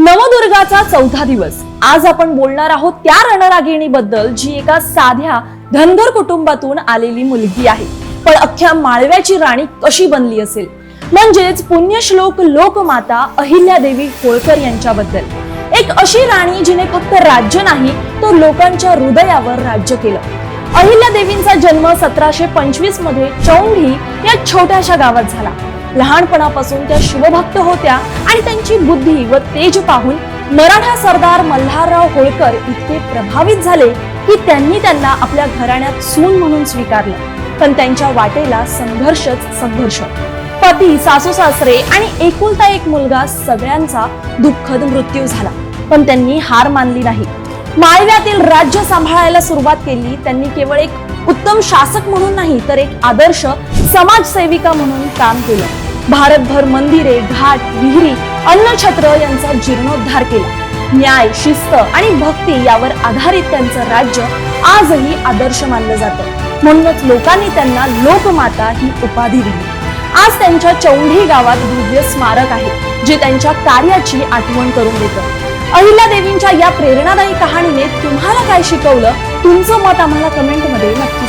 नवदुर्गाचा चौथा दिवस. आज आपण बोलणार आहोत त्या रणरागिणी बद्दल जी एका साध्या धनगर कुटुंबातून आलेली मुलगी आहे. पण अख्ख्या माळव्याची राणी कशी बनली असेल? म्हणजेच पुण्यश्लोक लोकमाता अहिल्यादेवी होळकर यांच्याबद्दल. एक अशी राणी जिने फक्त राज्य नाही तर लोकांच्या हृदयावर राज्य केलं. अहिल्यादेवींचा जन्म सतराशे पंचवीसमध्ये चौंढी या छोट्याशा गावात झाला. लहानपणापासून त्या शिवभक्त होत्या आणि त्यांची बुद्धी व तेज पाहून मराठा सरदार मल्हारराव होळकर इतके प्रभावित झाले की त्यांनी त्यांना आपल्या घराण्यात सून म्हणून स्वीकारलं. पण त्यांच्या वाटेला संघर्षच संघर्ष. पती सासू सासरे आणि एकुलता एक मुलगा सगळ्यांचा दुःखद मृत्यू झाला. पण त्यांनी हार मानली नाही. माळव्यातील राज्य सांभाळायला सुरुवात केली. त्यांनी केवळ एक उत्तम शासक म्हणून नाही तर एक आदर्श समाजसेविका म्हणून काम केलं. भारतभर मंदिरे घाट विहिरी अन्नछत्र यांचा जीर्णोद्धार केला. न्याय शिस्त आणि भक्ती यावर आधारित त्यांचं राज्य आजही आदर्श मानलं जातं. म्हणूनच लोकांनी त्यांना लोकमाता ही उपाधी दिली. आज त्यांच्या चौंढी गावात भव्य स्मारक आहे जे त्यांच्या कार्याची आठवण करून देतं. अहिल्यादेवींच्या या प्रेरणादायी कहाणीने तुम्हाला काय शिकवलं? तुमचं मत आम्हाला कमेंटमध्ये नक्की